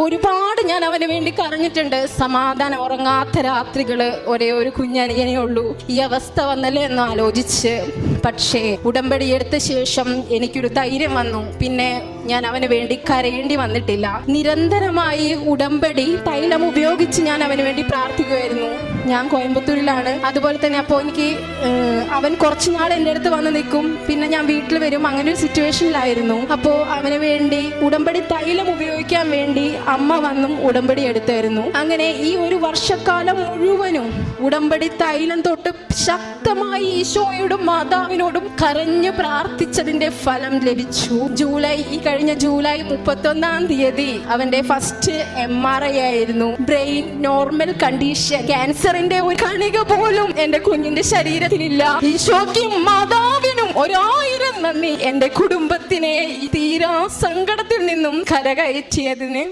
ഒരുപാട് ഞാൻ അവന് വേണ്ടി കരഞ്ഞിട്ടുണ്ട്. സമാധാനം ഉറങ്ങാത്ത രാത്രികൾ ഒരേ ഒരു കുഞ്ഞനിയനേ ഉള്ളൂ. ഈ അവസ്ഥ വന്നല്ലേ എന്ന് ആലോചിച്ച്. പക്ഷേ ഉടമ്പടി എടുത്ത ശേഷം എനിക്കൊരു ധൈര്യം വന്നു. പിന്നെ ഞാൻ അവന് വേണ്ടി കരയേണ്ടി വന്നിട്ടില്ല. നിരന്തരമായി ഉടമ്പടി തൈലം ഉപയോഗിച്ച് ഞാൻ അവന് വേണ്ടി പ്രാർത്ഥിക്കുമായിരുന്നു ഞാൻ കോയമ്പത്തൂരിലാണ്. അതുപോലെ തന്നെ അപ്പോൾ എനിക്ക് അവൻ കുറച്ച് നാൾ എന്റെ അടുത്ത് വന്ന് നിൽക്കും. പിന്നെ ഞാൻ വീട്ടിൽ വരും. അങ്ങനെ ഒരു സിറ്റുവേഷനിലായിരുന്നു. അപ്പോൾ അവന് വേണ്ടി ഉടമ്പടി തൈലം ഉപയോഗിക്കാൻ വേണ്ടി അമ്മ വന്നും ഉടമ്പടി എടുത്തായിരുന്നു. അങ്ങനെ ഈ ഒരു വർഷക്കാലം മുഴുവനും ഉടമ്പടി തൈലം തൊട്ട് ശക്തമായി ഈശോയോടും മാതാവിനോടും കരഞ്ഞു പ്രാർത്ഥിച്ചതിന്റെ ഫലം ലഭിച്ചു. ജൂലൈ ഈ കഴിഞ്ഞ ജൂലൈ മുപ്പത്തൊന്നാം തീയതി അവന്റെ ഫസ്റ്റ് എം ആർ ഐ ആയിരുന്നു. ബ്രെയിൻ നോർമൽ കണ്ടീഷൻ ക്യാൻസറിന്റെ ഒരു കണിക പോലും എന്റെ കുഞ്ഞിന്റെ ശരീരത്തിനില്ല. ഈശോയ്ക്കും മാതാവിനും ഒരായിരം നന്ദി. എന്റെ കുടുംബത്തിനെ തീരാ സങ്കടത്തിൽ നിന്നും കരകയറ്റിയതിന്